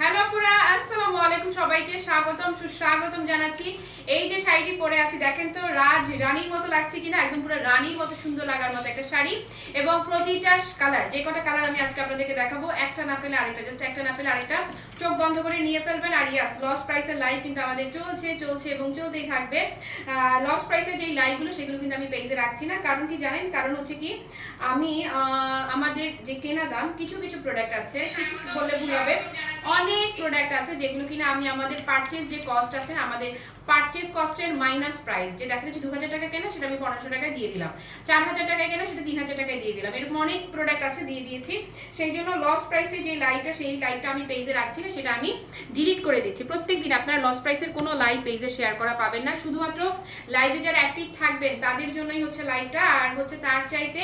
Hello পুরা আসসালামু আলাইকুম সবাইকে। স্বাগতম, সুস্বাগতম জানাচ্ছি। এই যে শাড়িটি পরে আছি, দেখেন তো, রাজ রানীর মতো লাগছে কিনা? একদম পুরো রানীর মতো সুন্দর লাগার মতো একটা শাড়ি এবং প্রতিটা কালার, যে কটা কালার আমি আজকে আপনাদেরকে দেখাবো, একটা না পেলে আরেকটা জাস্ট একটা না পেলে আরেকটা। চোখ বন্ধ করে নিয়ে ফেলবেন আর ইয়াস লস প্রাইসের লাইভ কিন্তু আমাদের চলছে চলছে এবং চলতেই থাকবে। লস প্রাইসের যেই লাইভগুলো সেগুলো কিন্তু আমি পেজে রাখছি না। কারণ কি জানেন? কারণ হচ্ছে কি, আমি আমাদের যে কেনা দাম, কিছু কিছু প্রোডাক্ট আছে কিছু বললে ভুল হবে। অনেক প্রোডাক্ট আছে যেগুলো কিনা আমি আমাদের পারচেজ যে কস্ট আছে আমাদের পারচেজ কস্টের মাইনাস প্রাইস যে দেখা যাচ্ছে দু হাজার টাকা কেনা, সেটা আমি পনেরোশো টাকায় দিয়ে দিলাম। চার হাজার টাকায় কেনা, সেটা তিন হাজার টাকায় দিয়ে দিলাম। এরকম অনেক প্রোডাক্ট আছে দিয়ে দিয়েছি। সেই জন্য লস প্রাইসে যে লাইভটা সেই লাইভটা আমি পেজে রাখছি না, সেটা আমি ডিলিট করে দিচ্ছি। প্রত্যেক দিন আপনারা লস প্রাইসের কোনো লাইভ পেজে শেয়ার করা পাবেন না। শুধুমাত্র লাইভে যারা অ্যাক্টিভ থাকবেন, তাদের জন্যই হচ্ছে লাইভটা আর হচ্ছে তার চাইতে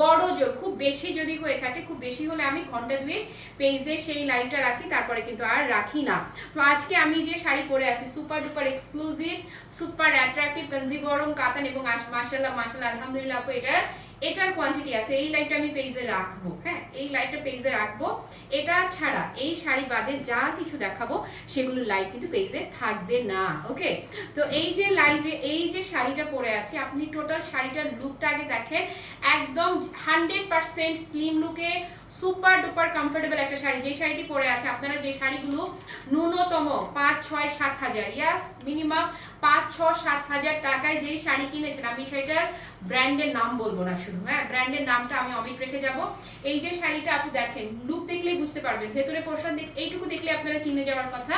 বড় জোর, খুব বেশি যদি হয়ে থাকে, খুব বেশি হলে আমি ঘণ্টা দুয়ে পেজে সেই লাইভটা রাখি, তারপরে কিন্তু আর রাখি না। তো আজকে আমি যে শাড়ি পরে আছি super duper exclusive super attractive Kanjeevaram কাতান এবং মাসাল্লাহ মাসাল্লাহ আলহামদুলিল্লাহ আপু, এটার এটার কোয়ান্টিটি আছে, এই লাইটটা আমি পেজে রাখব হ্যাঁ? এই লাইটটা পেজে রাখব। এটা ছাড়া এই শাড়ি বাদে যা কিছু দেখাবো, সেগুলো লাইভ কিন্তু পেজে থাকবে না ওকে তো এই যে লাইভে এই যে শাড়িটা পরে আছে, আপনি টোটাল শাড়িটার লুকটা আগে দেখেন, একদম হান্ড্রেড পারসেন্ট স্লিম লুকে সুপার ডুপার কমফোর্টেবল একটা শাড়ি। যে শাড়িটি পরে আছে, আপনারা যে শাড়িগুলো ন্যূনতম পাঁচ, ছয়, সাত হাজার ইয়াস মিনিমাম পাঁচ, ছ, সাত হাজার টাকায় যেই শাড়ি কিনেছেন, আমি সেটার ব্র্যান্ডের নাম বলব না শুধু হ্যাঁ? ব্র্যান্ডের নামটা আমি অমিট রেখে যাব। এই যে শাড়িটা আপনি দেখেন লুক দেখলেই বুঝতে পারবেন। ভেতরে পোর্শন দেখ এইটুকু দেখলে আপনারা চিনে যাওয়ার কথা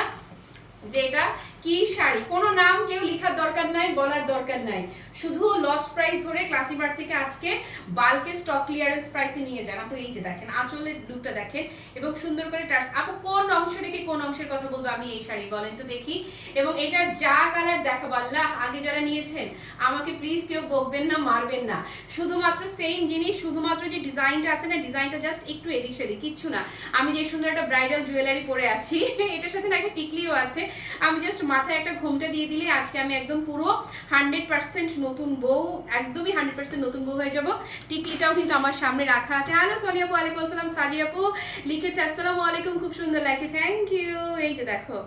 যে এটা কি শাড়ি? কোনো নাম কেউ লেখার দরকার নাই, বলার দরকার নাই। শুধু লস প্রাইস ধরে ক্লাসিবার থেকে আজকে বাল্কে স্টক ক্লিয়ারেন্স প্রাইসে নিয়ে যান। আপু, এই যে দেখেন, আঁচলের লুকটা দেখেন এবং সুন্দর করে টার্স আপু, কোন অংশ রেখে কোন অংশের কথা বলব আমি এই শাড়ি বলেন তো দেখি। এবং এটার যা কালার দেখাবো, আল্লাহ, আগে যারা নিয়েছেন, আমাকে প্লিজ কেউ বকবেন না, মারবেন না। শুধুমাত্র সেম জিনিস, শুধুমাত্র যে ডিজাইনটা আছে না ডিজাইনটা জাস্ট একটু এদিক সেদিক, কিচ্ছু না। আমি যে সুন্দর একটা ব্রাইডাল জুয়েলারি পরে আছি, এটার সাথে না একটা টিকলিও আছে। আমি জাস্ট মাথায় একটা ঘোমটা দিয়ে দিলে আজকে আমি একদম পুরো হান্ড্রেড পার্সেন্ট নতুন বউ, একদমই হান্ড্রেড পার্সেন্ট নতুন বউ হয়ে যাব। টিকলিটাও কিন্তু আমার সামনে রাখা আছে। হ্যালো সোনিয়া আপু, ওয়ালাইকুম আসসালাম। সাজি আপু লিখেছে, আসসালামু আলাইকুম, খুব সুন্দর লাগছে। থ্যাংক ইউ এই যে দেখো,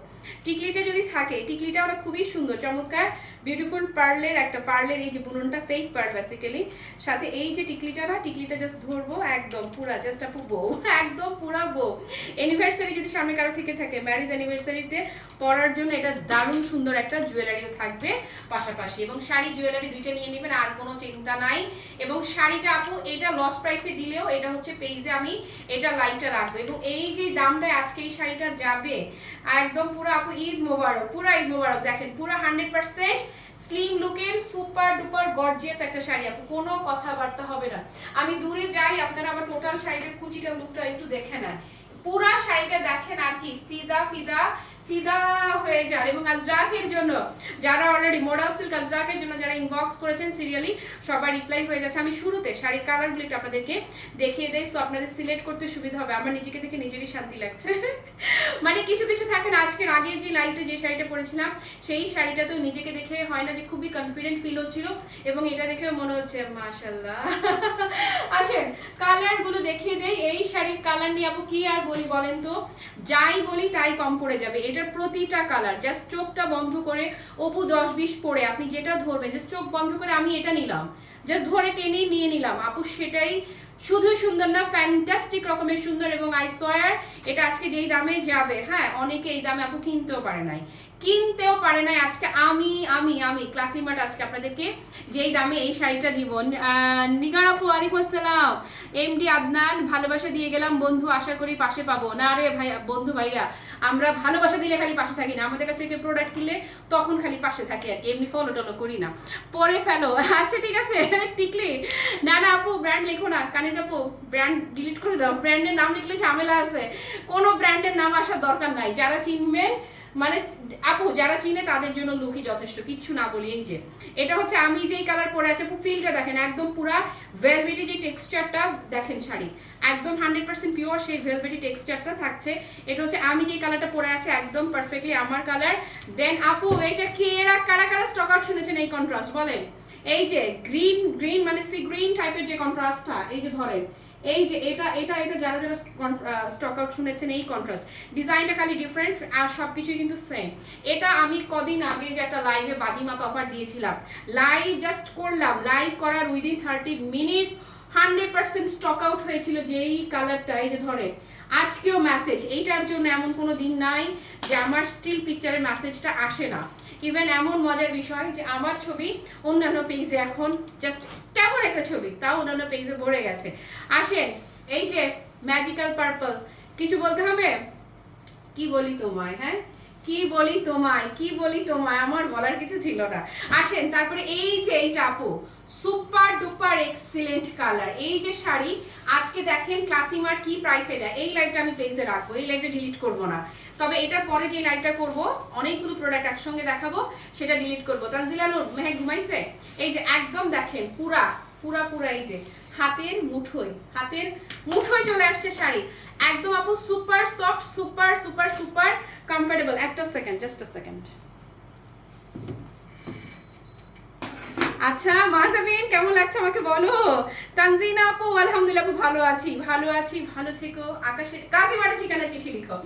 টিকলিটা যদি থাকে, টিকলিটা ওরা খুবই সুন্দর, চমৎকার বিউটিফুল পার্লের একটা পার্লের এই যে বুননটা ফেক পার্ল বেসিক্যালি সাথে এই যে টিকলিটা না, টিকলিটা জাস্ট ধরবো, একদম পুরা জাস্ট আপু বউ, একদম পুরা বউ। অ্যানিভার্সারি যদি সামনে কারও থেকে থাকে ম্যারেজ অ্যানিভার্সারিতে পড়ার জন্য এটা দারুণ সুন্দর একটা জুয়েলারিও থাকবে পাশাপাশি। এবং শাড়ি জুয়েলারি দুইটা নিয়ে নেবেন, আর কোনো চিন্তা নাই। এবং শাড়িটা আপু, এটা লস প্রাইসে দিলেও এটা হচ্ছে পেজে আমি এটা লাইভটা রাখব। এবং এই যে দামটায় আজকে এই শাড়িটা যাবে, একদম পুরো আপু ঈদ মোবারক, পুরো ঈদ মোবারক। দেখেন, পুরো হান্ড্রেড পার্সেন্ট স্লিম লুকের সুপার ডুপার গর্জিয়াস একটা শাড়ি আপু, কোনো কথাবার্তা হবে না। আমি দূরে যাই, আপনারা আমার টোটাল শাড়িটার কুচিটা লুকটা একটু দেখে নেন। পুরা শাড়িটা দেখেন আর কি, ফিদা ফিদা ফিদা হয়ে যান এবং আজরাকের জন্য, যারা অলরেডি মডেল সিল্ক আজরাকের জন্য যারা ইনবক্স করেছেন সিরিয়ালি সবার রিপ্লাই হয়ে যাচ্ছে। আমি শুরুতে শাড়ির কালারগুলো একটু আপনাদেরকে দেখিয়ে দেই সো আপনাদের সিলেক্ট করতে সুবিধা হবে। আমার নিজেকে দেখে নিজেরই শান্তি লাগছে। মানে কিছু কিছু থাকে না, আজকের আগে যে লাইভে যে শাড়িটা পরেছিলাম, সেই শাড়িটাতেও নিজেকে দেখে হয় না যে খুবই কনফিডেন্ট ফিল হচ্ছিল, এবং এটা দেখে মনে হচ্ছে মাশাল্লাহ আসেন কালারগুলো দেখিয়ে দেই। এই শাড়ির কালার নিয়ে আপু কি আর বলি বলেন তো? যাই বলি তাই কম পড়ে যাবে। এটার প্রতিটা কালার জাস্ট চোখটা বন্ধ করে অপু দশ বিশ পরে আপনি যেটা ধরবেন জাস্ট চোখ বন্ধ করে আমি এটা নিলাম। জাস্ট ধরে টেনে নিয়ে নিলাম। আপু সেটাই শুধু সুন্দর না ফ্যান্টাস্টিক রকমের সুন্দর এবং আই সয়ার এটা আজকে যেই দামে যাবে হ্যাঁ অনেকে এই দামে আপু কিনতেও পারে নাই। কিনতেও পারে নাই। আজকে আমি আমি আমি ক্লাসিমার্ট আজকে আপনাদেরকে যেই দামে এই শাড়িটা দিব। নিগার আপু আলাইকুম আসসালাম। এমডি আদনান, ভালোবাসা দিয়ে গেলাম, বন্ধু আশা করি পাশে পাবো। না রে ভাই বন্ধু ভাইয়া, আমরা ভালোবাসা দিলে খালি পাশে থাকি না। আমাদের কাছ থেকে প্রোডাক্ট কিনলে তখন খালি পাশে থাকি আর কি, এমনি ফলো টলো করি না। পরে ফেলো। আচ্ছা ঠিক আছে টিকলি না না, আপু ব্র্যান্ড লেখো না। কানে যাব ব্র্যান্ড ডিলিট করে দাও। ব্র্যান্ডের নাম লিখলে ঝামেলা আছে। কোনো ব্র্যান্ডের নাম আসার দরকার নাই। যারা চিনবেন মানে আপু, যারা চিনে তাদের জন্য লুকই যথেষ্ট, কিচ্ছু না বলি, এই যে। এটা হচ্ছে আমি যেই কালার পরে আছে, আপু ফিলটা দেখেন, একদম পুরা ভেলভেটি যে টেক্সচারটা দেখেন শাড়ি। একদম হান্ড্রেড পার্সেন্ট পিওর সেই ভেলভেটি টেক্সচারটা থাকছে। এটা হচ্ছে আমি যে কালারটা পরে আছে, একদম পারফেক্টলি আমার কালার দেন আপু, এটা কে এরা, কারা কারা স্টক আউট শুনেছেন এই কন্ট্রাস্ট বলেন? এই যে গ্রিন গ্রিন মানে সি গ্রিন টাইপের যে কন্ট্রাস্টটা এই যে ধরেন। এই যে এটা এটা এটা যারা যারা স্টক আউট শুনেছেন, এই কন্ট্রাস্ট ডিজাইনটা খালি ডিফারেন্ট আর সব কিছুই কিন্তু সেম এটা আমি কদিন আগে যে একটা লাইভে বাজিমাত অফার দিয়েছিলাম। লাইভ জাস্ট করলাম। লাইভ করার within thirty minutes hundred percent stock out হয়েছিল যে এই কালারটা এই যে ধরেন। আজকেও মেসেজ এইটার জন্য এমন কোনো দিন নাই যে আমার স্টিল পিকচারের মেসেজটা আসে না। ইভেন এমন মজার বিষয় যে আমার ছবি অন্যান্য পেজে এখন জাস্ট কেমন একটা ছবি, তাও অন্যান্য পেজে ভরে গেছে। আসেন, এই যে ম্যাজিক্যাল পার্পল কিছু বলতে হবে? কি বলি তোমায় হ্যাঁ? কি বলি তোমায়, কি বলি তোমায়, আমার বলার কিছু ছিল না। আসেন, তারপরে এই যে এই টাপু সুপার ডুপার এক্সিলেন্ট কালার এই যে শাড়ি, আজকে দেখেন ক্লাসিমার কি প্রাইসে দেয় এই লাইভটা আমি পেজে রাখব, এই লাইভটা ডিলিট করব না। তবে এটার পরে যে লাইভটা করব, অনেকগুলো প্রোডাক্ট একসঙ্গে দেখাবো, সেটা ডিলিট করব। তানজিলা নূর, মেহে ঘুমাইছে? এই যে একদম দেখেন, পুরা পুরা পুরা এই যে। হাতের মুঠোয় হাতের মুঠোয় চলে আসছে শাড়ি। একদম আপু super soft super super super comfortable একটা সেকেন্ড জাস্ট আ সেকেন্ড আচ্ছা মাহজাবিন কেমন লাগছে আমাকে বলো? তানজিনা আপু, আলহামদুলিল্লাহ আপু, ভালো আছি ভালো আছি, ভালো থেকো। আকাশে কাশিমাটা ঠিকানা চিঠি লিখো।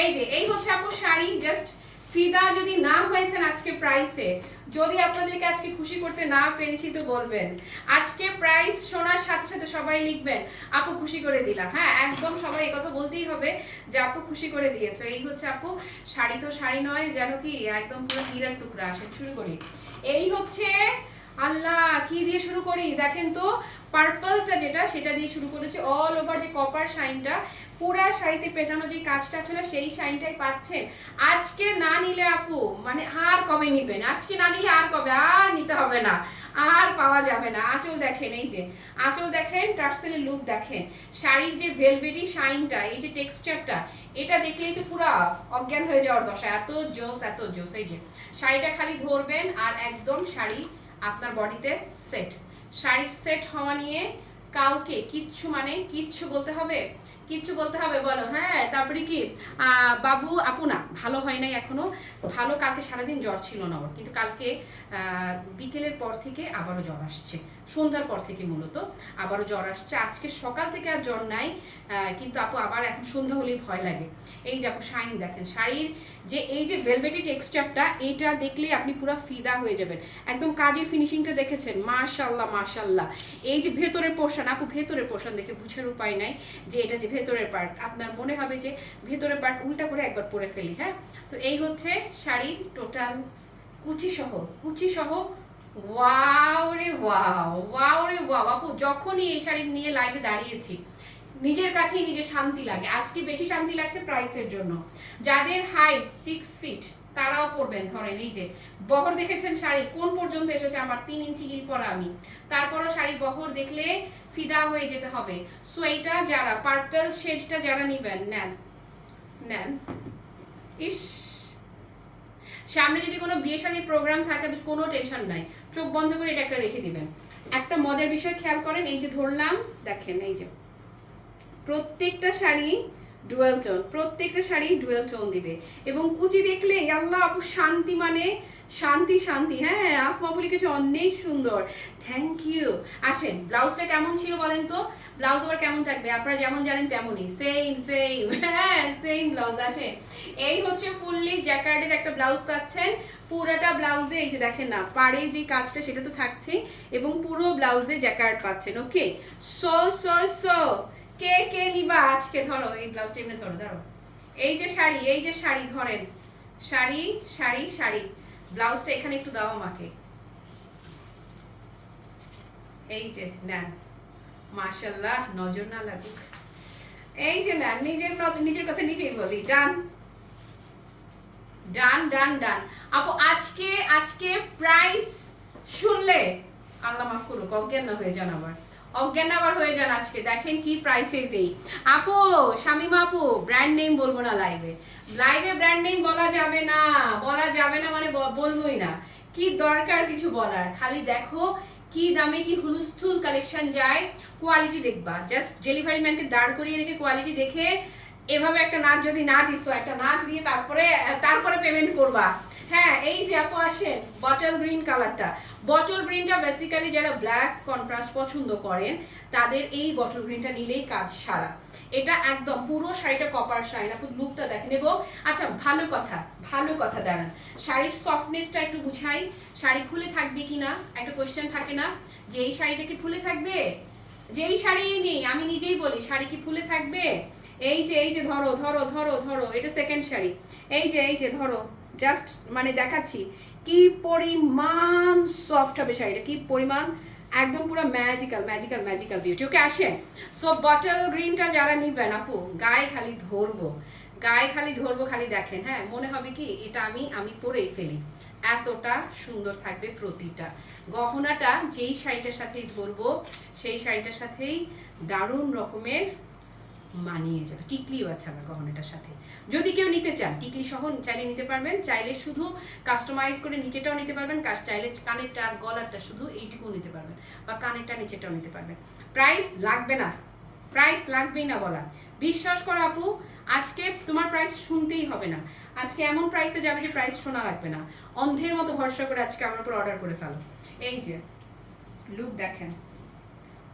এই যে, এই হচ্ছে আপু শাড়ি জাস্ট ফিদা যদি না হয়েছেন আজকে প্রাইসে যদি আপনাদেরকে আজকে খুশি করতে না পেরেছি তো বলবেন, আজকে প্রাইস শোনার সাথে সাথে সবাই লিখবেন, আপু খুশি করে দিলাম। হ্যাঁ একদম সবাই কথা বলতেই হবে যে, আপু খুশি করে দিয়েছ। এই হচ্ছে আপু, শাড়ি তো শাড়ি নয়, যেন কি একদম পুরো হীরার টুকরা, আসেন শুরু করি। এই হচ্ছে, আল্লাহ, কি দিয়ে শুরু করি? দেখেন তো পার্পলটা যেটা, সেটা দিয়ে শুরু করেছি অল ওভার যে কপার শাইনটা পুরা শাড়িতে পেটানো যে কাজটা না, সেই শাইনটাই পাচ্ছেন। আজকে না নিলে আপু মানে আর কবে নিবেন? আজকে না নিলে আর কবে? আর নিতে হবে না। আর পাওয়া যাবে না। আঁচল দেখেন, এই যে। আঁচল দেখেন, টার্সেলের লুক দেখেন। শাড়ির যে ভেলভেটি শাইনটা এই যে টেক্সচারটা এটা দেখলেই তো পুরা অজ্ঞান হয়ে যাওয়ার দশা। এত জোস এত জোস এই যে। শাড়িটা খালি ধরবেন আর একদম শাড়ি আপনার বডিতে সেট শাড়ির সেট হওয়া নিয়ে কাউকে কিচ্ছু মানে কিচ্ছু বলতে হবে? কিচ্ছু বলতে হবে, বলো। হ্যাঁ তারপরে কি? বাবু, আপু না, ভালো হয় নাই এখনও। ভালো কালকে সারাদিন জ্বর ছিল না ওর, কিন্তু কালকে বিকেলের পর থেকে আবারও জ্বর আসছে। সন্ধ্যার পর থেকে মূলত আবারও জ্বর আসছে। আজকে সকাল থেকে আর জ্বর নাই কিন্তু আপু আবার এখন সন্ধ্যা হলেই ভয় লাগে। এই যে আপু, শাইন দেখেন, শাড়ির যে, এই যে ভেলভেটি টেক্সচারটা এটা দেখলে আপনি পুরো ফিদা হয়ে যাবেন। একদম কাজের ফিনিশিংটা দেখেছেন? মাশাল্লাহ মাশাল্লাহ। এই যে ভেতরের পোর্শন আপু, ভেতরের পোর্শন দেখে বুঝার উপায় নাই যে, এটা যে ভেতরের পার্ট আপনার মনে হবে যে ভেতরের পার্ট উল্টা করে একবার পরে ফেলি হ্যাঁ? তো এই হচ্ছে শাড়ির টোটাল কুচি সহ। কুচি সহ ওয়াও রে ওয়াও রে ওয়াও আপু যখনই এই শাড়ি নিয়ে লাইভে দাঁড়িয়েছি, নিজের কাছেই নিজের শান্তি লাগে। আজকে বেশি শান্তি লাগছে প্রাইসের জন্য। যাদের হাইট সিক্স ফিট তারাও পরবেন ধরেন, এই যে, বহর দেখেছেন শাড়ি, কোন পর্যন্ত এসেছে আমার তিন ইঞ্চি হিল পরা আমি। তারপরও শাড়ির বহর দেখলে ফিদা হয়ে যেতে হবে। সো এইটা যারা পার্পল শেডটা যারা নিবেন, নেন নেন। ইস, সামনে যদি কোনো বিয়ে শাদীর প্রোগ্রাম থাকে কোনো টেনশন নাই। চোখ বন্ধ করে এটা একটা রেখে দিবেন। একটা মজার বিষয় খেয়াল করেন, এই যে ধরলাম, দেখেন, এই যে, প্রত্যেকটা শাড়ি ডুয়েল টোন প্রত্যেকটা শাড়ি ডুয়েল টোন দিবে। এবং কুচি দেখলে, আল্লাহ আপু শান্তি মানে শান্তি শান্তি। হ্যাঁ আসমাপুর লিখেছে অনেক সুন্দর। থ্যাংক ইউ আসেন, ব্লাউজটা কেমন ছিল বলেন তো? ব্লাউজ আবার কেমন থাকবে? আপনারা যেমন জানেন তেমনই। সেম সেম হ্যাঁ সেম ব্লাউজ আসেন এই হচ্ছে ফুললি জ্যাকার্ডের একটা ব্লাউজ পাচ্ছেন। পুরোটা ব্লাউজে, এই যে দেখেন না, পাড়ে যে কাজটা সেটা তো থাকছে এবং পুরো ব্লাউজে জ্যাকার্ড পাচ্ছেন ওকে সো সো সো কে কে নিবা আজকে? ধরো, এই ব্লাউজটা এমনি ধরো ধরো এই যে শাড়ি, এই যে শাড়ি ধরেন। শাড়ি শাড়ি শাড়ি। ব্লাউজটা এখানে একটু দাও আমাকে। এই যে নেন। মাশাল্লাহ নজর না লাগুক। এই যে নেন, নিজের নজর নিজের কথা নিজেই বলি। ডান। ডান ডান ডান। আপু, আজকে আজকে প্রাইস শুনলে আল্লাহ মাফ করুক, অজ্ঞান না হয়ে যান আবার। অজ্ঞান আবার হয়ে যান আজকে। দেখেন কি প্রাইসে দেই। আপু, শামিমা আপু ব্র্যান্ড নেম বলব না লাইভে লাইভে ব্র্যান্ড নেম বলা যাবে না। বলা যাবে না মানে বলবোই না। কি দরকার কিছু বলার? খালি দেখো কি দামে কি হুলুস্থুল কালেকশন যায় কোয়ালিটি দেখবা। জাস্ট ডেলিভারি ম্যানকে দাঁড় করিয়ে রেখে কোয়ালিটি দেখে এভাবে একটা নাচ যদি না দিছো একটা নাচ দিয়ে তারপরে তারপরে পেমেন্ট করবা। হ্যাঁ এই যে আপু আসেন বটল গ্রিন কালারটা বটল গ্রিনটা বেসিক্যালি যারা ব্ল্যাক কন্ট্রাস্ট পছন্দ করেন, তাদের এই বটল গ্রিনটা নিলেই কাজ সারা। এটা একদম পুরো শাড়িটা কপার শাড়ি আপু লুকটা দেখেন। এবং আচ্ছা ভালো কথা ভালো কথা, দাঁড়ান। শাড়ির সফটনেসটা একটু বুঝাই। শাড়ি খুলে থাকবে কি না একটা কোয়েশ্চেন থাকে না? যে এই শাড়িটা কি ফুলে থাকবে? যেই শাড়ি নেই, আমি নিজেই বলি, শাড়ি কি ফুলে থাকবে? এই যে এই যে ধরো ধরো ধরো ধরো, এটা সেকেন্ড শাড়ি। এই যে এই যে ধরো জাস্ট মানে দেখাচ্ছি কি পরিমাণ সফট হবে শাড়িটা, কি পরিমাণ একদম পুরো magical magical magical beauty okay আসেন। সো বটল গ্রিনটা যারা নিবেন, আপু, গায়ে খালি ধরবো, গায়ে খালি ধরবো, খালি দেখেন হ্যাঁ মনে হবে কি এটা আমি আমি পরেই ফেলি। এতটা সুন্দর থাকবে প্রতিটা। গহনাটা যেই শাড়িটার সাথেই ধরবো, সেই শাড়িটার সাথেই দারুণ রকমের মানিয়ে যাবে। টিকলিও আছে আমার গহনাটার সাথে। যদি কেউ নিতে চান, টিকলি সহ চাইলে নিতে পারবেন, চাইলে শুধু কাস্টমাইজ করে নিচেটাও নিতে পারবেন চাইলে কানেরটা আর গলারটা শুধু এইটুকু নিতে পারবেন বা কানেরটা নিচেটাও নিতে পারবেন। প্রাইস লাগবে না। প্রাইস লাগবেই না বলা। বিশ্বাস করো আপু, আজকে তোমার প্রাইস শুনতেই হবে না। আজকে এমন প্রাইসে যাবে যে প্রাইস শোনা লাগবে না। অন্ধের মতো ভরসা করে আজকে আমার উপর অর্ডার করে ফেলো। এই যে লুক দেখেন।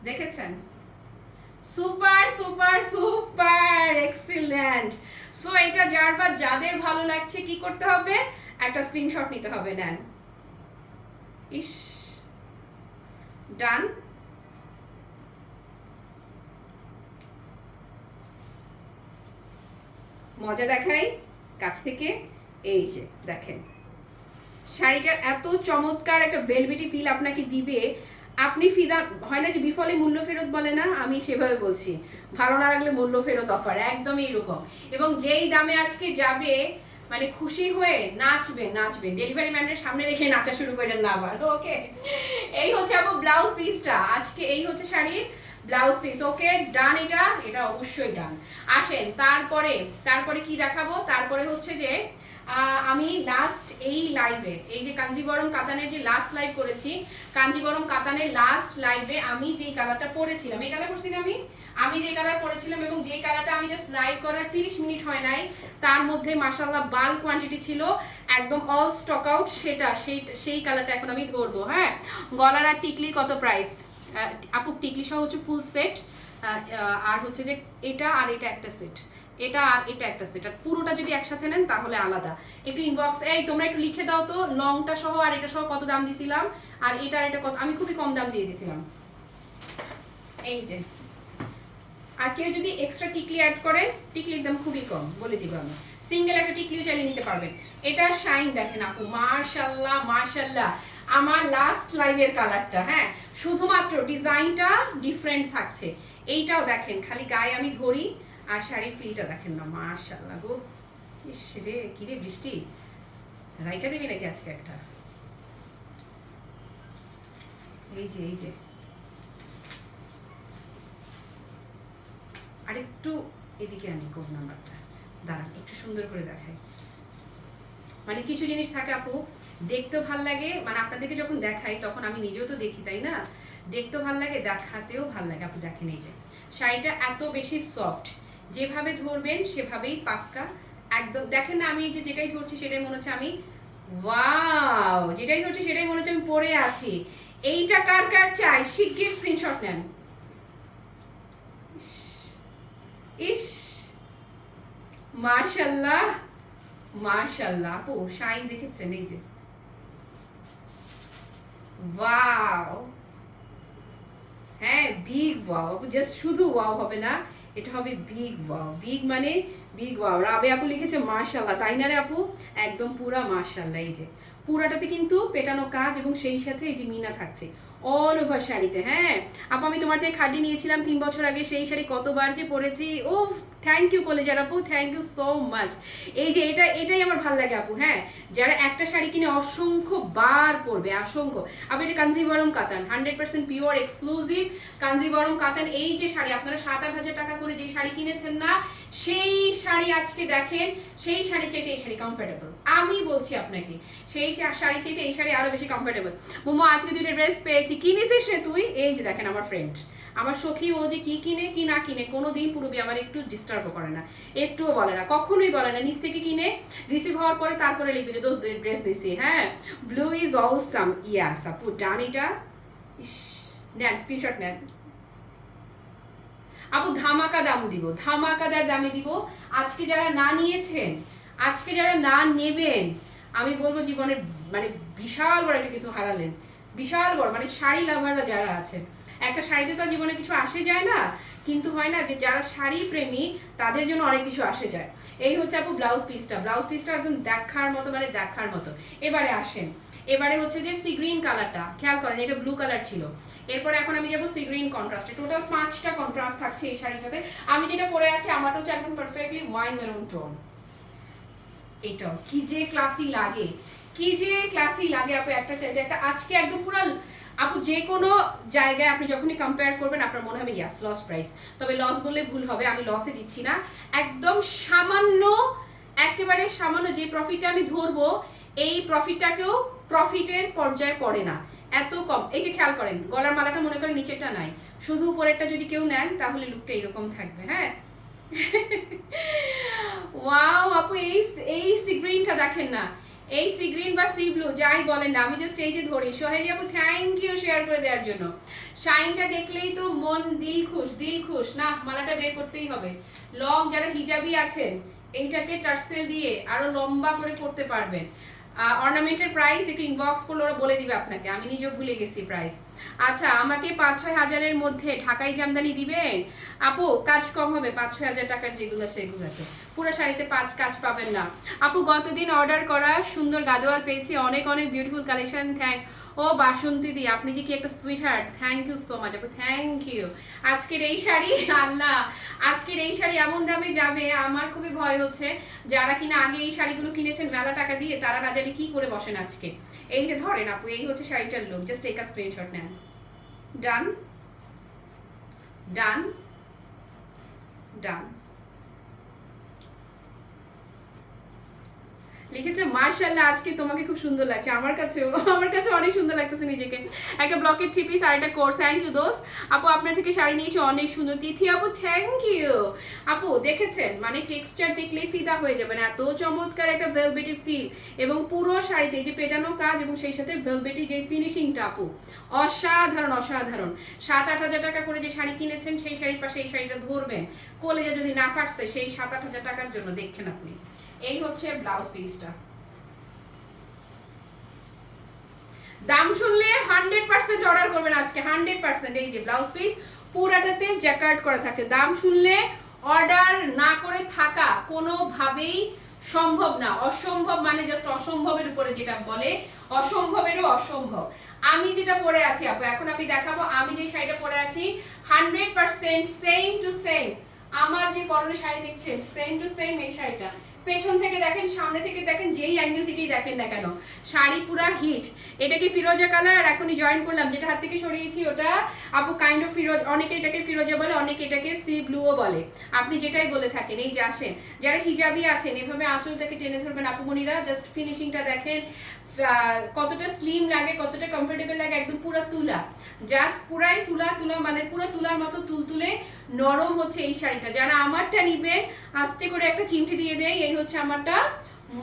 দেখেছেন? Super super super excellent so এটা যার বা যাদের ভালো লাগছে কি করতে হবে? একটা স্ক্রিনশট নিতে হবে, নেন। ইস ডান মজা দেখাই, কাছ থেকে। এই যে, দেখেন। শাড়িটার এত চমৎকার একটা ভেলভেটি ফিল আপনাকে দিবে। আপনি ফিদা, হয় না যে বিফলে মূল্য ফেরত বলে না, আমি সেভাবে বলছি। ভালো না লাগলে মূল্য ফেরত অফার একদম এইরকম এবং যেই দামে আজকে যাবে মানে খুশি হয়ে নাচবে নাচবে। ডেলিভারি ম্যানের সামনে রেখে নাচা শুরু করে না আবার ওকে এই হচ্ছে আপু ব্লাউজ পিসটা আজকে এই হচ্ছে sari blouse piece okay done এটা? এটা অবশ্যই ডান আসেন, তারপরে তারপরে কি দেখাবো? তারপরে হচ্ছে যে আমি লাস্ট এই লাইভে এই যে কাঞ্জিবরম কাতানের যে লাস্ট লাইভ করেছি, কাঞ্জিবরম কাতানের লাস্ট লাইভে আমি যেই কালারটা পরেছিলাম, এই কালার পরছি আমি? আমি যে কালার পরেছিলাম এবং যে কালারটা আমি জাস্ট লাইভ করার 30 মিনিট হয় নাই, তার মধ্যে মাশাআল্লাহ বাল কোয়ান্টিটি ছিল একদম অল স্টক আউট সেটা, সেই সেই কালারটা এখন আমি ধরবো হ্যাঁ? গলার আর টিকলির কত প্রাইস আপু, টিকলি সহ হচ্ছে ফুল সেট আর হচ্ছে যে এটা আর এটা একটা সেট এটা আর এটা একটা সেট আর পুরোটা যদি একসাথে নেন, তাহলে আলাদা। একটু ইনবক্স এই তোমরা একটু লিখে দাও তো লংটা সহ আর এটা সহ কত দাম দিছিলাম, আর এটা আর এটা কত, আমি খুবই কম দাম দিয়ে দিছিলাম। এই যে। আর কেউ যদি এক্সট্রা টিকলি অ্যাড করেন টিকলির দাম খুবই কম, বলে দিব আমি। সিঙ্গেল একটা টিকলিও চালিয়ে নিতে পারবেন। এটা শাইন দেখেন আপু মার্শাল্লাহ মার্শাল্লাহ আমার লাস্ট লাইভের কালারটা হ্যাঁ? শুধুমাত্র ডিজাইনটা ডিফারেন্ট থাকছে। এইটাও দেখেন, খালি গায়ে আমি ধরি আর শাড়ির ফিলটা দেখেন না মার্শাল্লাহ গো। ইস রে বৃষ্টি। রাইখা দিবি নাকি আজকে একটা? এই যে এই যে। আরেকটু এদিকে আনি কোড নাম্বারটা দাঁড়ান, একটু সুন্দর করে দেখাই। মানে কিছু জিনিস থাকে আপু, দেখতে ভালো লাগে মানে আপনাদেরকে যখন দেখাই, তখন আমি নিজেও তো দেখি, তাই না? দেখতেও ভালো লাগে, দেখাতেও ভালো লাগে। আপু দেখেন এই যে, শাড়িটা এত বেশি সফট যেভাবে ধরবেন সেভাবেই পাক্কা। একদম দেখেন না আমি যেটাই ধরছি সেটাই মনে হচ্ছে আমি ওয়াও! যেটাই ধরছি সেটাই মনে হচ্ছে আমি পরে আছি। এইটা কার কার চাই? শিগগির স্ক্রিনশট নেন। ইস, মার্শাল্লাহ মার্শাল্লাহ। আপু শাইন দেখেছেন এই যে। ওয়াও! হ্যাঁ বিগ ওয়াও জাস্ট শুধু ওয়াও হবে না। এটা হবে বিগ ওয়াও বিগ মানে বিগ ওয়াও রাবে আপু লিখেছে মার্শাল্লাহ তাই না রে আপু? একদম পুরা মার্শাল্লাহ এই যে, পুরাটাতে কিন্তু পেটানো কাজ এবং সেই সাথে এই যে মিনা থাকছে। অল ওভার শাড়িতে হ্যাঁ? আপু, আমি তোমার থেকে খাডি নিয়েছিলাম তিন বছর আগে, সেই শাড়ি কতবার যে পরেছি ও থ্যাংক ইউ কলেজার আপু থ্যাংক ইউ সো মাচ এই যে এটা, এটাই আমার ভালো লাগে আপু হ্যাঁ? যারা একটা শাড়ি কিনে অসংখ্য বার পরবে, অসংখ্য। আপনি এটা Kanjivaram katan hundred percent pure exclusive Kanjivaram katan. এই যে শাড়ি, আপনারা সাত আট হাজার টাকা করে যে শাড়ি কিনেছেন না, সেই শাড়ি আজকে দেখেন, সেই শাড়ি চাইতে এই শাড়ি কমফোর্টেবল আমি বলছি আপনাকে, সেই শাড়ি চাইতে এই শাড়ি আরও বেশি কমফোর্টেবল মোমো, আজকে দুটো ড্রেস পেয়েছি কি নিছিস রে তুই? এই যে দেখেন আমার ফ্রেন্ড আমার সখী ও যে কি কিনে কি না কিনে কোনো দিন পুরবি আমার একটু ডিস্টার্বও করে না, একটুও বলে না, কখনোই বলে না, নিচ থেকে কিনে রিসিভ হওয়ার পরে তারপরে লিখবে যে, দোস্ত ড্রেস দিছি হ্যাঁ ব্লু ইজ অসাম ইয়াস আপু, ডান এটা, ইস, নেন স্ক্রিনশট নেন। আপু, ধামাকা দাম দিব, ধামাকাদার দামে দিব। আজকে যারা না নিয়েছেন, আজকে যারা না নেবেন, আমি বলব জীবনের মানে বিশাল বড় একটা কিছু হারালেন। বিশাল বড় মানে শাড়ি লাভাররা যারা আছেন একটা শাড়িতে তো জীবনে কিছু আসে যায় না, কিন্তু হয় না যে যারা শাড়ি প্রেমী, তাদের জন্য অনেক কিছু আসে যায়। এই হচ্ছে আপু ব্লাউজ পিসটা ব্লাউজ পিসটা একদম দেখার মতো মানে দেখার মতো। এবারে আসেন। এবারে হচ্ছে যে সি গ্রিন কালারটা খেয়াল করেন, এটা ব্লু কালার ছিল। এরপরে এখন আমি যাব সি গ্রিন কন্ট্রাস্টে টোটাল পাঁচটা কন্ট্রাস্ট থাকছে এই শাড়িটাতে। আমি যেটা পরে আছি, আমারটা হচ্ছে একদম পারফেক্টলি ওয়াইন মেরুন টোন এটা কি যে ক্লাসি লাগে। কি যে ক্লাসি লাগে আপু, একটা চাইতে একটা আজকে একদম পুরো আপু, যে কোনো জায়গায় আপনি যখনই কম্পেয়ার করবেন, আপনার মনে হবে ইয়াস লস প্রাইস তবে লস বললে ভুল হবে, আমি লসে দিচ্ছি না। একদম সামান্য, একেবারে সামান্য যে প্রফিটটা আমি ধরবো, এই প্রফিটটাকেও প্রফিটের পর্যায়ে পড়ে না। এত কম। এই যে খেয়াল করেন, গলার মালাটা মনে করেন নিচেরটা নাই। শুধু উপরেরটা যদি কেউ নেন, তাহলে লুকটা এরকম থাকবে হ্যাঁ? ওয়াও আপু, এই এই সি গ্রিনটা দেখেন না। এই সি গ্রিন বা সি ব্লু, যাই বলেন না, আমি জাস্ট এই যে ধরি। সোহেলি আপু থ্যাংক ইউ শেয়ার করে দেওয়ার জন্য। শাইনটা দেখলেই তো মন দিল খুশ দিল খুশ। না, মালাটা বের করতেই হবে। লং যারা হিজাবি আছেন, এইটাকে টার্সেল দিয়ে আরও লম্বা করে করতে পারবেন। অর্নামেন্টের প্রাইস একটু ইনবক্স করলে ওরা বলে দিবে আপনাকে। আমি নিজেও ভুলে গেছি প্রাইস আচ্ছা আমাকে পাঁচ ছয় হাজারের মধ্যে ঢাকাই জামদানি দিবেন? আপু, কাজ কম হবে পাঁচ ছয় হাজার টাকার যেগুলো সেগুলোতে। পুরো শাড়িতে পাঁচ কাজ পাবেন না। আপু, গতদিন অর্ডার করা সুন্দর গাদোয়াল পেয়েছি। অনেক অনেক beautiful collection thank you, Basanti দি, আপনি যে কি একটা sweet heart thank you so much আপু থ্যাংক ইউ আজকের এই শাড়ি, আল্লাহ! আজকের এই শাড়ি এমন দামে যাবে, আমার খুবই ভয় হচ্ছে। যারা কিনা আগে এই শাড়িগুলো কিনেছেন, মেলা টাকা দিয়ে, তারা না জানি কি করে বসেন আজকে? এই যে ধরেন আপু, এই হচ্ছে শাড়িটার লোক জাস্ট এক স্ক্রিনশট নেন ডান ডান ডান লিখেছে, মার্শাল্লাহ, আজকে তোমাকে খুব সুন্দর লাগছে। আমার কাছেও, আমার কাছে অনেক সুন্দর লাগতেছে নিজেকে। একটা ব্লকের থ্রি পিস আর একটা কোর্স। থ্যাংক ইউ দোস্ত। আপু, আপনার থেকে শাড়ি নিয়েছে, অনেক সুন্দর। তিথি আপু থ্যাংক ইউ আপু, দেখেছেন? মানে টেক্সচার দেখলেই ফিদা হয়ে যাবেন। এত চমৎকার একটা ভেলভেটি ফিল এবং পুরো শাড়িতে যে পেটানো কাজ এবং সেই সাথে ভেলভেটি যে ফিনিশিংটা আপু, অসাধারণ অসাধারণ। সাত আট হাজার টাকা করে যে শাড়ি কিনেছেন, সেই শাড়ির পাশে এই শাড়িটা ধরবেন। কলেজে যদি না ফাটছে, সেই সাত আট হাজার টাকার জন্য দেখছেন আপনি। এই হচ্ছে ব্লাউজ পিসটা দাম শুনলে হান্ড্রেড পার্সেন্ট অর্ডার করবেন আজকে হান্ড্রেড পার্সেন্ট এই যে ব্লাউজ পিস পুরাটাতে জ্যাকার্ড করা থাকছে। দাম শুনলে অর্ডার না করে থাকা কোনোভাবেই সম্ভব না। অসম্ভব মানে জাস্ট অসম্ভবের উপরে যেটা বলে, অসম্ভবেরও অসম্ভব। আমি যেটা পরে আছি, আপু, এখন আমি দেখাবো, আমি যে শাড়িটা পরে আছি hundred percent same to same আমার যে পরনে শাড়ি দেখছেন সেম টু সেম এই শাড়িটা। পেছন থেকে দেখেন, সামনে থেকে দেখেন, যেই অ্যাঙ্গেল থেকেই দেখেন না কেন। শাড়ি পুরা হিট এটাকে ফিরোজা কালার এখনই জয়েন করলাম। যেটা হাত থেকে সরিয়েছি, ওটা আপু কাইন্ড অফ ফিরোজ, অনেকে এটাকে ফিরোজা বলে, অনেকে এটাকে সি ব্লুও বলে। আপনি যেটাই বলে থাকেন, এই যে আসেন। যারা হিজাবি আছেন, এভাবে আঁচলটাকে টেনে ধরবেন আপুমনিরা জাস্ট ফিনিশিংটা দেখেন। কতটা স্লিম লাগে, কতটা কমফোর্টেবল লাগে, একদম পুরো তুলা। জাস্ট পুরাই তুলা তুলা মানে পুরো তুলার মতো তুলতুলে নরম হচ্ছে এই শাড়িটা। যারা আমারটা নিবে, আস্তে করে একটা চিমটি দিয়ে দেয় এই হচ্ছে আমারটা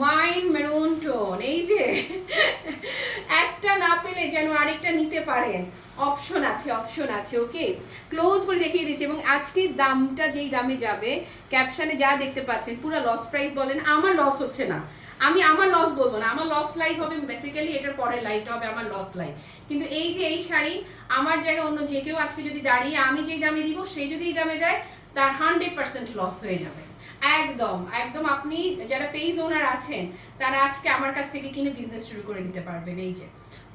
মাইন মেরুন টোন এই যে, একটা না পেলে যেন আরেকটা নিতে পারেন। অপশন আছে অপশন আছে ওকে ক্লোজ করে দেখিয়ে দিচ্ছি এবং আজকের দামটা যেই দামে যাবে ক্যাপশনে যা দেখতে পাচ্ছেন, পুরো লস প্রাইস বলেন, আমার লস হচ্ছে না। আমি আমার লস বলব না, আমার লস লাইফ হবে বেসিক্যালি এটার পরের লাইফটা হবে আমার লস লাইফ কিন্তু এই যে এই শাড়ি, আমার জায়গায় অন্য যে কেউ আজকে যদি দাঁড়িয়ে আমি যেই দামে দিব সেই যদি এই দামে দেয়, তার হান্ড্রেড পার্সেন্ট লস হয়ে যাবে। একদম একদম আপনি যারা পেইজ ওনার আছেন, তারা আজকে আমার কাছ থেকে কিনে বিজনেস শুরু করে দিতে পারবেন, এই যে।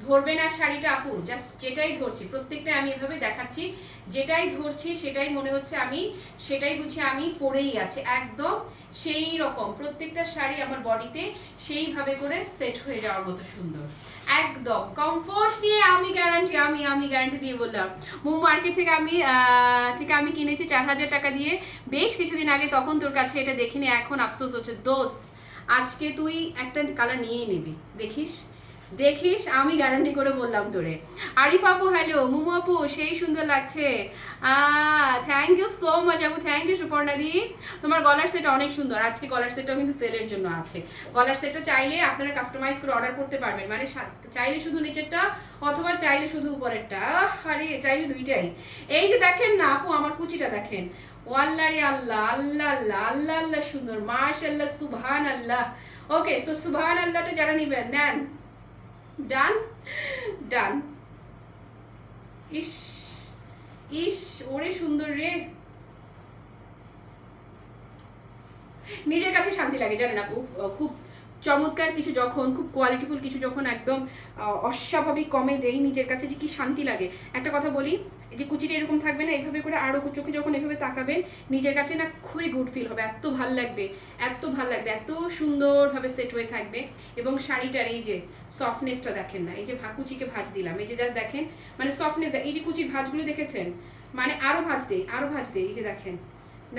ধরবেন না শাড়িটা আপু জাস্ট যেটাই ধরছি, প্রত্যেকটা আমি এভাবে দেখাচ্ছি, যেটাই ধরছি সেটাই মনে হচ্ছে আমি, সেটাই বুঝি আমি পরেই আছি, একদম সেই রকম, প্রত্যেকটা শাড়ি আমার বডিতে সেইভাবে করে সেট হয়ে যাওয়ার মতো সুন্দর, একদম কমফোর্ট নিয়ে আমি গ্যারান্টি আমি আমি গ্যারান্টি দিয়ে বললাম, মুম মার্কেট থেকে আমি থেকে আমি কিনেছি চার হাজার টাকা দিয়ে, বেশ কিছুদিন আগে তখন তোর কাছে এটা দেখিনি, এখন আফসোস হচ্ছে, দোস্ত, আজকে তুই একটা কালার নিয়েই নিবি, দেখিস দেখিস, আমি গ্যারান্টি করে বললাম তোরে। আরিফ আপু হ্যালো মুমু আপু, সেই সুন্দর লাগছে। থ্যাংক ইউ সো মাচ আপু থ্যাংক ইউ সুপর্ণা দি। তোমার গলার সেট অনেক সুন্দর, আজকে গলার সেটটাও কিন্তু সেলের জন্য আছে। গলার সেটটা চাইলে আপনারা কাস্টমাইজ করে অর্ডার করতে পারবেন। মানে চাইলে শুধু নিচেরটা অথবা চাইলে শুধু উপরেরটা। আরে, চাইলে দুইটাই। এই যে দেখেন না আপু, আমার কুচিটা দেখেন। ওয়াল্লা রে আল্লাহ আল্লাহ আল্লাহ আল্লাহ আল্লাহ সুন্দর। মাশাল্লাহ সুবহান আল্লাহ ওকে সো সুবহান আল্লাহটা যারা নিবেন, নেন। ডান ডান। ইস ইস, ওরে সুন্দর রে। নিজের কাছে শান্তি লাগে, জানেন আপু? খুব চমৎকার কিছু যখন, খুব কোয়ালিটিফুল কিছু যখন একদম অস্বাভাবিক কমে দেই নিজের কাছে যে কি শান্তি লাগে। একটা কথা বলি যে কুচিটা এরকম থাকবে না এইভাবে করে আরও চোখে যখন এভাবে তাকাবেন, নিজের কাছে না খুবই গুড ফিল হবে। এত ভালো লাগবে, এত ভালো লাগবে, এত সুন্দরভাবে সেট হয়ে থাকবে। এবং শাড়িটার এই যে সফটনেসটা দেখেন না, এই যে কুচিকে ভাজ দিলাম, এই যে যা দেখেন মানে সফটনেস এই যে কুচির ভাঁজগুলো দেখেছেন? মানে আরও ভাজ দেই আরও ভাজ দেই এই যে দেখেন।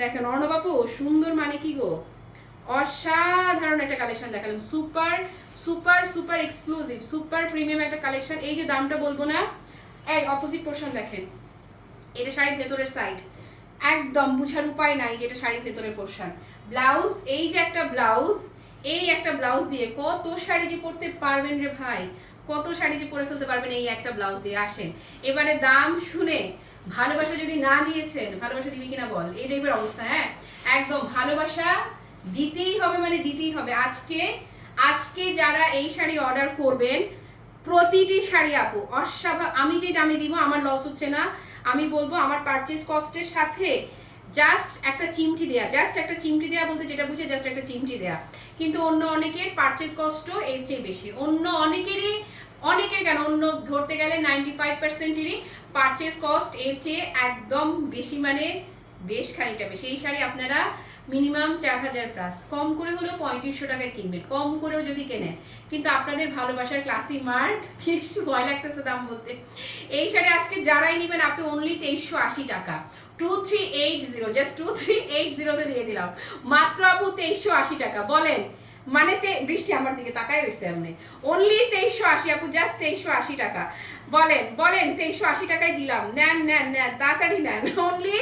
দেখেন অর্ণবাপু, সুন্দর মানে কি গো? অসাধারণ একটা কালেকশন দেখালাম। Super super super exclusive super premium একটা কালেকশন এই যে দামটা বলব না, এই অপোজিট পোর্শন দেখেন। এটা শাড়ির ভেতরের সাইড একদম বুঝার উপায় নাই যেটা শাড়ির ভেতরের পোর্শন ব্লাউজ এই যে একটা ব্লাউজ এই একটা ব্লাউজ দিয়ে কত শাড়ি যে পরতে পারবেন রে ভাই? কত শাড়ি যে পরে ফেলতে পারবেন এই একটা ব্লাউজ দিয়ে? আসেন, এবারে দাম শুনে ভালোবাসা যদি না দিয়েছেন, ভালোবাসা দিবি কিনা বল? এই টাইপের অবস্থা হ্যাঁ? একদম ভালোবাসা দিতেই হবে মানে দিতেই হবে। আজকে আজকে যারা এই শাড়ি অর্ডার করবেন, প্রতিটি শাড়ি আপু অস্বাভাবিক আমি যে দামে দিব, আমার লস হচ্ছে না। আমি বলব আমার পারচেজ কস্টের সাথে জাস্ট একটা চিমটি দেয়া জাস্ট একটা চিমটি দেয়া বলতে যেটা বুঝে জাস্ট একটা চিমটি দেয়া। কিন্তু অন্য অনেকের পারচেস কস্ট এর চেয়ে বেশি। অন্য অনেকেরই, অনেকের কেন? অন্য ধরতে গেলে নাইনটি ফাইভ পার্সেন্টেরই পারচেস কস্ট এর চেয়ে একদম বেশি মানে বেশ খানিকটা বেশি। এই শাড়ি আপনারা মিনিমাম চার হাজার প্লাস কম করে হলেও পঁয়ত্রিশশো টাকায় কিনবেন। কম করেও যদি কেনেন। কিন্তু আপনাদের ভালোবাসার ক্লাসি মার্ট বেশ ভয় লাগতেছে দাম বলতে। এই শাড়ি আজকে যারাই নেবেন, আপনি অনলি তেইশশো আশি টাকা। Two three eight zero just two three eight জিরোতে দিয়ে দিলাম। মাত্র আপু তেইশশো আশি টাকা। বলেন মানে বৃষ্টি আমার দিকে তাকায় রয়েছে এমনি। অনলি তেইশশো আশি, আপু জাস্ট তেইশশো আশি টাকা। বলেন বলেন, তেইশশো আশি টাকায় দিলাম। নেন নেন নেন, তাড়াতাড়ি নেন। Only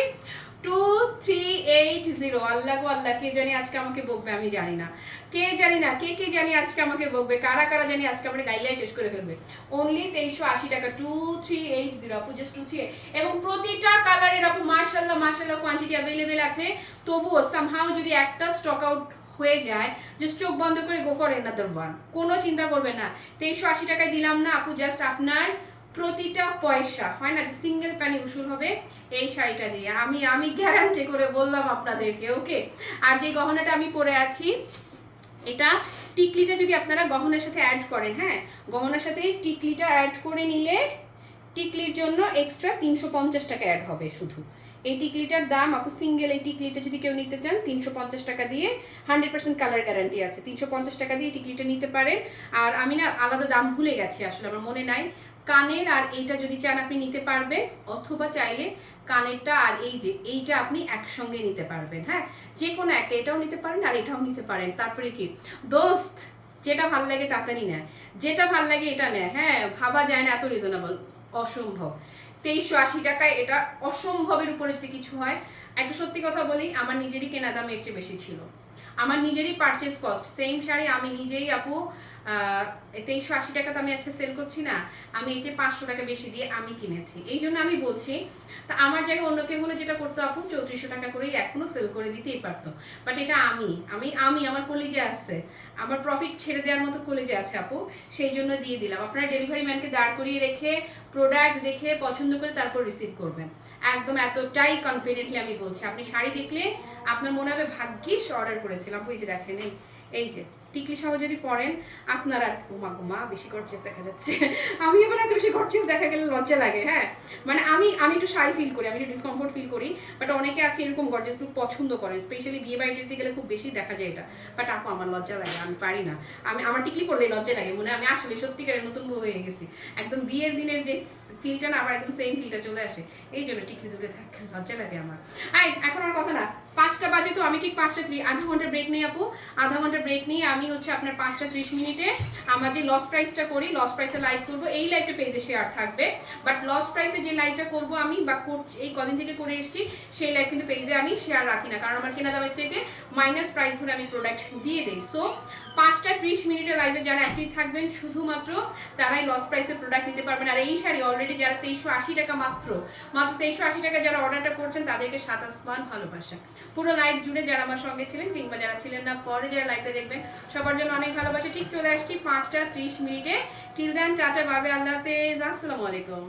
two three eight zero Allah গো, আল্লাহ, কে জানি আজকে আমাকে বকবে আমি জানি না। কে জানি না, কে কে জানি আজকে আমাকে বকবে? কারা কারা জানি আজকে আমার গাইলাই শেষ করে ফেলবে? অনলি তেইশশো আশি টাকা টু থ্রি এইট জিরো আপু জাস্ট টু থ্রি এবং প্রতিটা কালারের আপু মার্শাল্লাহ মার্শাল্লাহ কোয়ান্টিটি অ্যাভেলেবেল আছে। তবুও সামহাও যদি একটা স্টক আউট হয়ে যায় জাস্ট চোখ বন্ধ করে গো ফর এনাদার ওয়ান কোনো চিন্তা করবেন না। তেইশশো আশি টাকায় দিলাম না, আপু জাস্ট আপনার প্রতিটা পয়সা, হয় না সিঙ্গেল প্যানি উসুল হবে, এই শাড়িটা দিয়ে। আমি আমি গ্যারান্টি করে বললাম আপনাদেরকে ওকে আর যে গহনাটা আমি পরে আছি, এটা টিকলিটা যদি আপনারা গহনার সাথে অ্যাড করেন হ্যাঁ? গহনার সাথে টিকলিটা অ্যাড করে নিলে টিকলির জন্য এক্সট্রা তিনশো পঞ্চাশ টাকা অ্যাড হবে শুধু। এই টিকলিটার দাম, আপু সিঙ্গেল এই টিকলিটা যদি কেউ নিতে চান, তিনশো পঞ্চাশ টাকা দিয়ে হান্ড্রেড পার্সেন্ট কালার গ্যারান্টি আছে। তিনশো পঞ্চাশ টাকা দিয়ে টিকলিটা নিতে পারেন। আর আমি না আলাদা দাম ভুলে গেছি, আসলে আমার মনে নাই। কানের আর এইটা যদি চান আপনি নিতে পারবেন, অথবা চাইলে কানেরটা আর এই যে, এইটা আপনি একসঙ্গে নিতে পারবেন হ্যাঁ? যে কোনো একটা, এটাও নিতে পারেন আর এটাও নিতে পারেন। তারপরে কি? দোস্ত, যেটা ভালো লাগে তাড়াতাড়ি নেয়। যেটা ভালো লাগে এটা নেয় হ্যাঁ? ভাবা যায় না, এত রিজনেবল অসম্ভব। তেইশশো আশি টাকায় এটা অসম্ভবের উপরে যদি কিছু হয়, একটা সত্যি কথা বলি, আমার নিজেরই কেনা দাম এর চেয়ে বেশি ছিল। আমার নিজেরই পারচেস কস্ট সেম শাড়ি আমি নিজেই আপু তেইশশো আশি টাকা তো আমি আজকে সেল করছি না, আমি এই যে পাঁচশো টাকা বেশি দিয়ে আমি কিনেছি। এই জন্য আমি বলছি, তা আমার জায়গায় অন্য কেউ হলে যেটা করতো আপু, চৌত্রিশশো টাকা করেই এখনও সেল করে দিতেই পারতো। বাট এটা আমি আমি আমি, আমার কলেজে আসছে আমার প্রফিট ছেড়ে দেওয়ার মতো কলেজে আছে আপু, সেই জন্য দিয়ে দিলাম। আপনারা ডেলিভারি ম্যানকে দাঁড় করিয়ে রেখে প্রোডাক্ট দেখে পছন্দ করে তারপর রিসিভ করবেন। একদম এতটাই কনফিডেন্টলি আমি বলছি। আপনি শাড়ি দেখলে আপনার মনে হবে, ভাগ্যিস অর্ডার করেছিলাম। ওই যে দেখেন, এই এই যে। টিকলি সহ যদি পরেন আপনার আর উমা গুমা বেশি গর্জেস দেখা যাচ্ছে। আমি এবার এত বেশি গর্জেস দেখা গেলে লজ্জা লাগে হ্যাঁ? মানে আমি আমি একটু শাই ফিল করি, আমি একটু ডিসকমফোর্ট ফিল করি বাট অনেকে আছে এরকম গর্জেস লুক পছন্দ করেন স্পেশালি বিয়ে বাড়িতে গেলে খুব বেশি দেখা যায় এটা। বাট আপু, আমার লজ্জা লাগে, আমি পারি না। আমি, আমার টিকলি পরলে লজ্জা লাগে, মনে আমি আসলে সত্যিকারের নতুন বউ হয়ে গেছি। একদম বিয়ের দিনের যে ফিলটা না, আবার একদম সেম ফিলটা চলে আসে। এই জন্য টিকলি দূরে থাক লজ্জা লাগে আমার। এখন আর কথা না। পাঁচটা বাজে তো, আমি ঠিক পাঁচটা ত্রিশ, আধা ঘণ্টা ব্রেক নেই আপু। আধা ঘণ্টা ব্রেক নিয়ে আমি হচ্ছে আপনার পাঁচটা ত্রিশ মিনিটে আমার যে লস প্রাইসটা করি লস প্রাইসে লাইভ করব, এই লাইভটা পেজে শেয়ার থাকবে। বাট লস প্রাইসে যে লাইভটা করব আমি, বা করছি, এই কদিন থেকে করে এসেছি, সেই লাইভ কিন্তু পেজে আমি শেয়ার রাখি না, কারণ আমার কেনা দামের চাইতে মাইনাস প্রাইস ধরে আমি প্রোডাক্ট দিয়ে দিই। সো পাঁচটা ত্রিশ মিনিটের লাইভে যারা অ্যাক্টিভ থাকবেন, শুধুমাত্র তারাই লস প্রাইসে প্রোডাক্ট নিতে পারবেন। আর এই শাড়ি অলরেডি যারা তেইশশো আশি টাকা মাত্র মাত্র তেইশশো আশি টাকা যারা অর্ডারটা করছেন, তাদেরকে সাত আসমান ভালোবাসা। পুরো লাইভ জুড়ে যারা আমার সঙ্গে ছিলেন কিংবা যারা ছিলেন না, পরে যারা লাইভটা দেখবেন, সবার জন্য অনেক ভালোবাসা। ঠিক চলে আসছি পাঁচটা ত্রিশ মিনিটে। টিল দেন টাটা বাবে আল্লাহ হাফেজ। আসসালামু আলাইকুম।